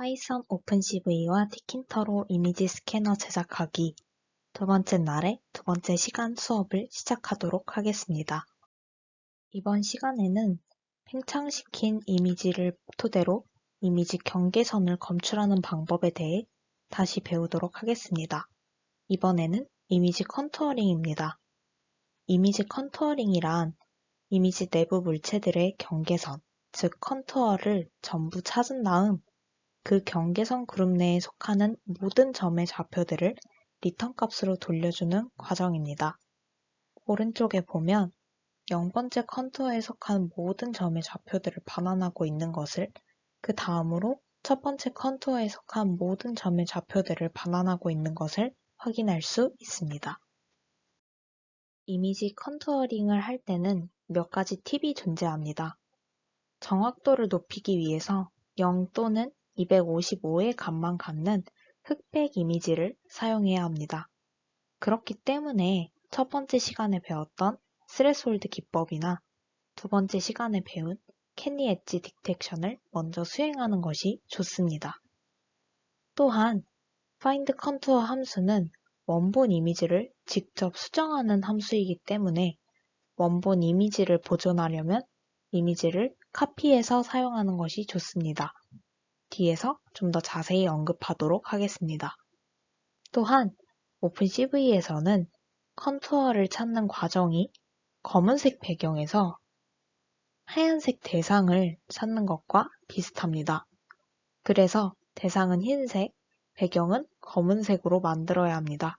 파이썬 오픈CV와 티킨터로 이미지 스캐너 제작하기 두 번째 날의 두 번째 시간 수업을 시작하도록 하겠습니다. 이번 시간에는 팽창시킨 이미지를 토대로 이미지 경계선을 검출하는 방법에 대해 다시 배우도록 하겠습니다. 이번에는 이미지 컨투어링입니다. 이미지 컨투어링이란 이미지 내부 물체들의 경계선, 즉 컨투어를 전부 찾은 다음 그 경계선 그룹 내에 속하는 모든 점의 좌표들을 리턴 값으로 돌려주는 과정입니다. 오른쪽에 보면 0번째 컨투어에 속한 모든 점의 좌표들을 반환하고 있는 것을 그 다음으로 첫 번째 컨투어에 속한 모든 점의 좌표들을 반환하고 있는 것을 확인할 수 있습니다. 이미지 컨투어링을 할 때는 몇 가지 팁이 존재합니다. 정확도를 높이기 위해서 0 또는 255의 값만 갖는 흑백 이미지를 사용해야 합니다. 그렇기 때문에 첫 번째 시간에 배웠던 스레솔드 기법이나 두 번째 시간에 배운 캐니 엣지 딕텍션을 먼저 수행하는 것이 좋습니다. 또한 find contour 함수는 원본 이미지를 직접 수정하는 함수이기 때문에 원본 이미지를 보존하려면 이미지를 카피해서 사용하는 것이 좋습니다. 뒤에서 좀 더 자세히 언급하도록 하겠습니다. 또한 오픈CV에서는 컨투어를 찾는 과정이 검은색 배경에서 하얀색 대상을 찾는 것과 비슷합니다. 그래서 대상은 흰색, 배경은 검은색으로 만들어야 합니다.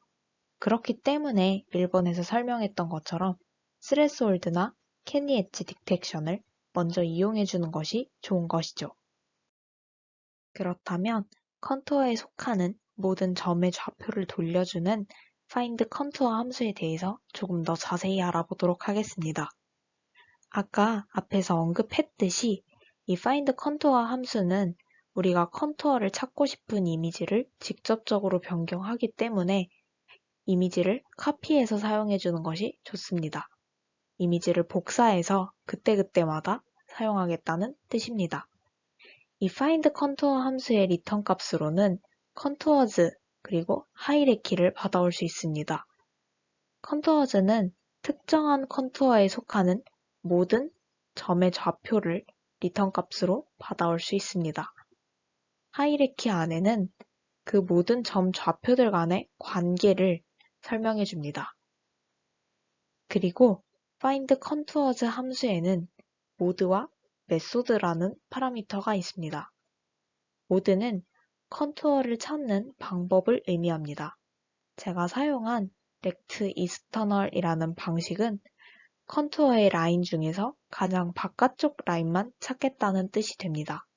그렇기 때문에 1번에서 설명했던 것처럼 스레스홀드나 캐니 엣지 딕텍션을 먼저 이용해 주는 것이 좋은 것이죠. 그렇다면 컨투어에 속하는 모든 점의 좌표를 돌려주는 find contour 함수에 대해서 조금 더 자세히 알아보도록 하겠습니다. 아까 앞에서 언급했듯이 이 find contour 함수는 우리가 컨투어를 찾고 싶은 이미지를 직접적으로 변경하기 때문에 이미지를 카피해서 사용해 주는 것이 좋습니다. 이미지를 복사해서 그때그때마다 사용하겠다는 뜻입니다. 이 find contour 함수의 리턴 값으로는 contours 그리고 hierarchy를 받아올 수 있습니다. contours는 특정한 컨투어에 속하는 모든 점의 좌표를 리턴 값으로 받아올 수 있습니다. 하이레키 안에는 그 모든 점 좌표들 간의 관계를 설명해 줍니다. 그리고 find contours 함수에는 모드와 메소드라는 파라미터가 있습니다. 모드는 컨투어를 찾는 방법을 의미합니다. 제가 사용한 이스터널이라는 방식은 컨투어의 라인 중에서 가장 바깥쪽 라인만 찾겠다는 뜻이 됩니다.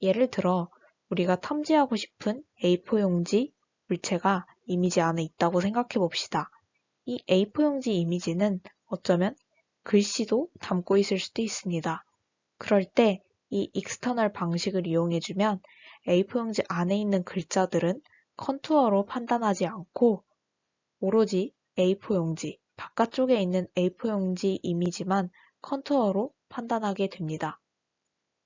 예를 들어 우리가 탐지하고 싶은 A4 용지 물체가 이미지 안에 있다고 생각해 봅시다. 이 A4 용지 이미지는 어쩌면 글씨도 담고 있을 수도 있습니다. 그럴 때 이 익스터널 방식을 이용해 주면 A4용지 안에 있는 글자들은 컨투어로 판단하지 않고 오로지 A4용지, 바깥쪽에 있는 A4용지 이미지만 컨투어로 판단하게 됩니다.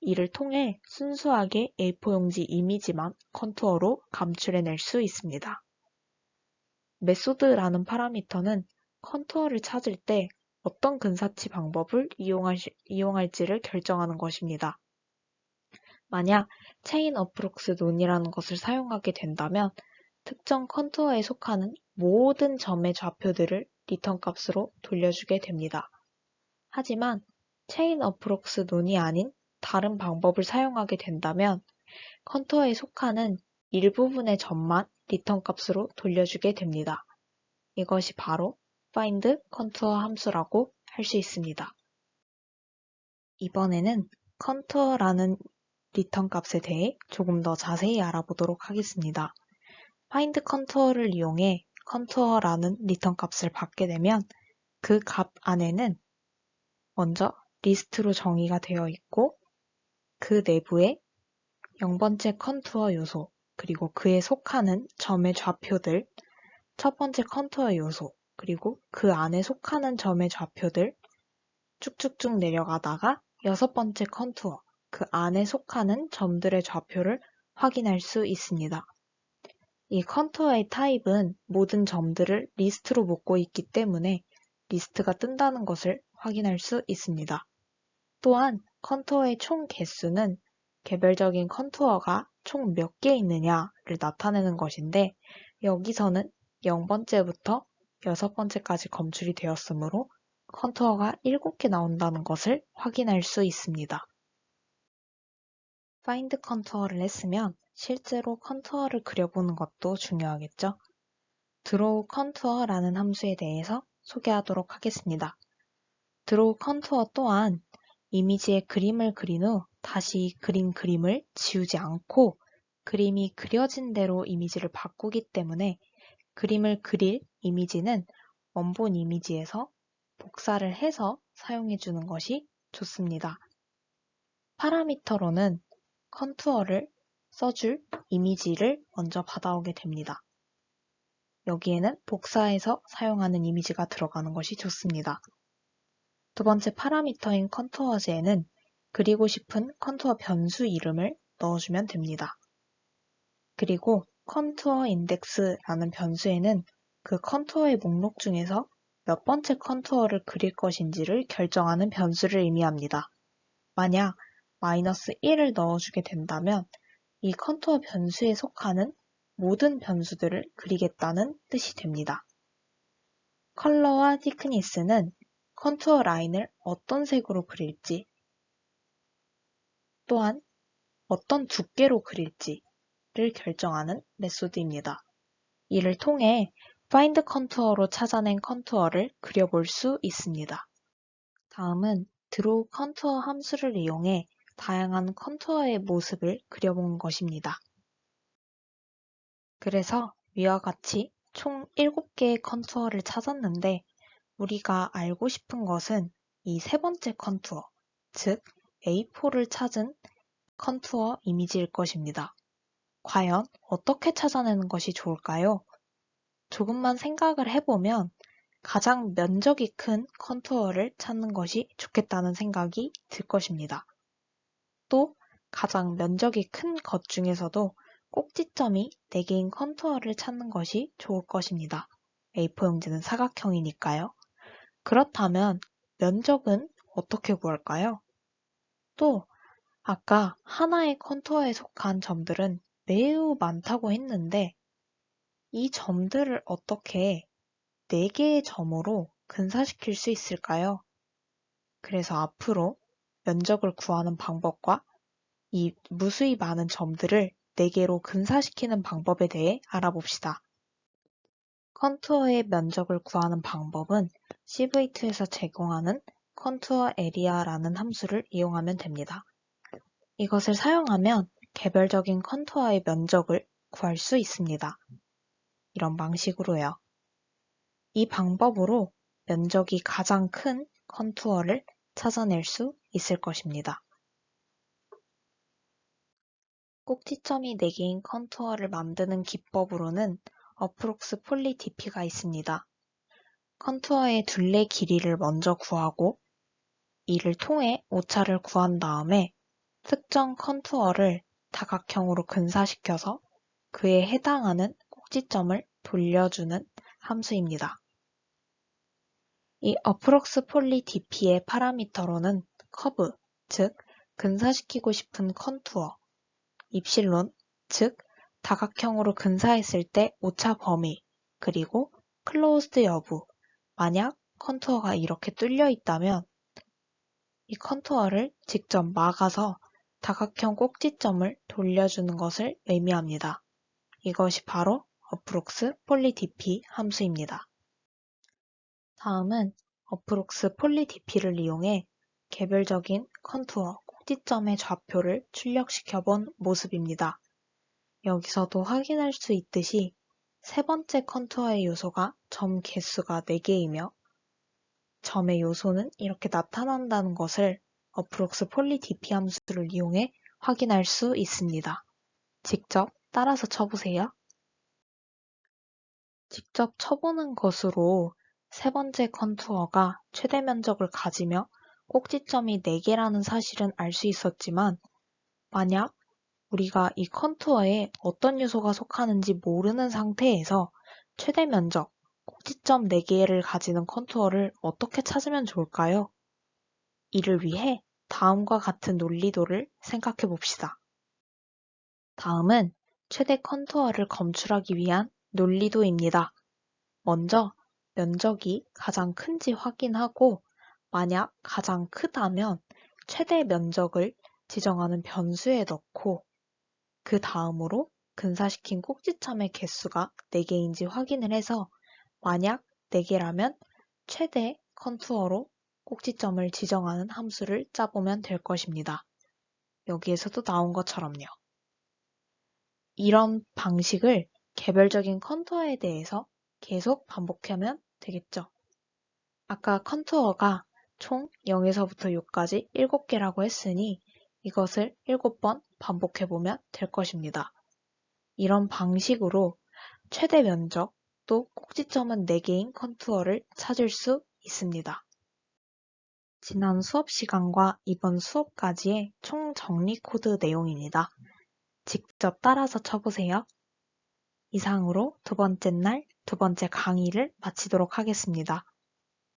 이를 통해 순수하게 A4용지 이미지만 컨투어로 감출해낼 수 있습니다. 메소드라는 파라미터는 컨투어를 찾을 때 어떤 근사치 방법을 이용할지를 결정하는 것입니다. 만약 체인 어프록스 논이라는 것을 사용하게 된다면 특정 컨투어에 속하는 모든 점의 좌표들을 리턴 값으로 돌려주게 됩니다. 하지만 체인 어프록스 논이 아닌 다른 방법을 사용하게 된다면 컨투어에 속하는 일부분의 점만 리턴 값으로 돌려주게 됩니다. 이것이 바로 find contour 함수라고 할 수 있습니다. 이번에는 contour라는 리턴 값에 대해 조금 더 자세히 알아보도록 하겠습니다. find contour를 이용해 contour라는 리턴 값을 받게 되면 그 값 안에는 먼저 리스트로 정의가 되어 있고 그 내부에 0번째 컨투어 요소 그리고 그에 속하는 점의 좌표들 첫 번째 컨투어 요소 그리고 그 안에 속하는 점의 좌표들 쭉쭉쭉 내려가다가 여섯 번째 컨투어, 그 안에 속하는 점들의 좌표를 확인할 수 있습니다. 이 컨투어의 타입은 모든 점들을 리스트로 묶고 있기 때문에 리스트가 뜬다는 것을 확인할 수 있습니다. 또한 컨투어의 총 개수는 개별적인 컨투어가 총 몇 개 있느냐를 나타내는 것인데 여기서는 0번째부터 6번째까지 검출이 되었으므로 컨투어가 7개 나온다는 것을 확인할 수 있습니다. find 컨투어를 했으면 실제로 컨투어를 그려보는 것도 중요하겠죠. draw 컨투어라는 함수에 대해서 소개하도록 하겠습니다. draw 컨투어 또한 이미지에 그림을 그린 후 다시 그린 그림을 지우지 않고 그림이 그려진 대로 이미지를 바꾸기 때문에 그림을 그릴 이미지는 원본 이미지에서 복사를 해서 사용해 주는 것이 좋습니다. 파라미터로는 컨투어를 써줄 이미지를 먼저 받아오게 됩니다. 여기에는 복사해서 사용하는 이미지가 들어가는 것이 좋습니다. 두 번째 파라미터인 컨투어즈에는 그리고 싶은 컨투어 변수 이름을 넣어주면 됩니다. 그리고 컨투어 인덱스라는 변수에는 그 컨투어의 목록 중에서 몇 번째 컨투어를 그릴 것인지를 결정하는 변수를 의미합니다. 만약 마이너스 1을 넣어주게 된다면 이 컨투어 변수에 속하는 모든 변수들을 그리겠다는 뜻이 됩니다. 컬러와 티크니스는 컨투어 라인을 어떤 색으로 그릴지 또한 어떤 두께로 그릴지를 결정하는 메소드입니다. 이를 통해 find 컨투어로 찾아낸 컨투어를 그려볼 수 있습니다. 다음은 draw 컨투어 함수를 이용해 다양한 컨투어의 모습을 그려본 것입니다. 그래서 위와 같이 총 7개의 컨투어를 찾았는데 우리가 알고 싶은 것은 이 세 번째 컨투어, 즉 A4를 찾은 컨투어 이미지일 것입니다. 과연 어떻게 찾아내는 것이 좋을까요? 조금만 생각을 해보면 가장 면적이 큰 컨투어를 찾는 것이 좋겠다는 생각이 들 것입니다. 또 가장 면적이 큰 것 중에서도 꼭지점이 4개인 컨투어를 찾는 것이 좋을 것입니다. A4 용지는 사각형이니까요. 그렇다면 면적은 어떻게 구할까요? 또 아까 하나의 컨투어에 속한 점들은 매우 많다고 했는데 이 점들을 어떻게 4개의 점으로 근사시킬 수 있을까요? 그래서 앞으로 면적을 구하는 방법과 이 무수히 많은 점들을 4개로 근사시키는 방법에 대해 알아봅시다. 컨투어의 면적을 구하는 방법은 CV2에서 제공하는 컨투어 에리아라는 함수를 이용하면 됩니다. 이것을 사용하면 개별적인 컨투어의 면적을 구할 수 있습니다. 이런 방식으로요. 이 방법으로 면적이 가장 큰 컨투어를 찾아낼 수 있을 것입니다. 꼭지점이 4개인 컨투어를 만드는 기법으로는 어프록스 폴리 DP가 있습니다. 컨투어의 둘레 길이를 먼저 구하고 이를 통해 오차를 구한 다음에 특정 컨투어를 다각형으로 근사시켜서 그에 해당하는 꼭지점을 돌려주는 함수입니다. 이 어프록스 폴리 DP의 파라미터로는 커브, 즉 근사시키고 싶은 컨투어, 입실론, 즉 다각형으로 근사했을 때 오차 범위, 그리고 클로즈드 여부, 만약 컨투어가 이렇게 뚫려 있다면 이 컨투어를 직접 막아서 다각형 꼭지점을 돌려주는 것을 의미합니다. 이것이 바로 어프록스 폴리 DP 함수입니다. 다음은 어프록스 폴리 DP를 이용해 개별적인 컨투어 꼭지점의 좌표를 출력시켜 본 모습입니다. 여기서도 확인할 수 있듯이 세 번째 컨투어의 요소가 점 개수가 4개이며 점의 요소는 이렇게 나타난다는 것을 어프록스 폴리 DP 함수를 이용해 확인할 수 있습니다. 직접 따라서 쳐보세요. 직접 쳐보는 것으로 세 번째 컨투어가 최대 면적을 가지며 꼭지점이 4개라는 사실은 알 수 있었지만 만약 우리가 이 컨투어에 어떤 요소가 속하는지 모르는 상태에서 최대 면적, 꼭지점 4개를 가지는 컨투어를 어떻게 찾으면 좋을까요? 이를 위해 다음과 같은 논리도를 생각해 봅시다. 다음은 최대 컨투어를 검출하기 위한 논리도입니다. 먼저 면적이 가장 큰지 확인하고 만약 가장 크다면 최대 면적을 지정하는 변수에 넣고 그 다음으로 근사시킨 꼭지점의 개수가 4개인지 확인을 해서 만약 4개라면 최대 컨투어로 꼭지점을 지정하는 함수를 짜보면 될 것입니다. 여기에서도 나온 것처럼요. 이런 방식을 개별적인 컨투어에 대해서 계속 반복하면 되겠죠. 아까 컨투어가 총 0에서부터 6까지 7개라고 했으니 이것을 7번 반복해보면 될 것입니다. 이런 방식으로 최대 면적 또 꼭지점은 4개인 컨투어를 찾을 수 있습니다. 지난 수업 시간과 이번 수업까지의 총 정리 코드 내용입니다. 직접 따라서 쳐보세요. 이상으로 두 번째 날 두 번째 강의를 마치도록 하겠습니다.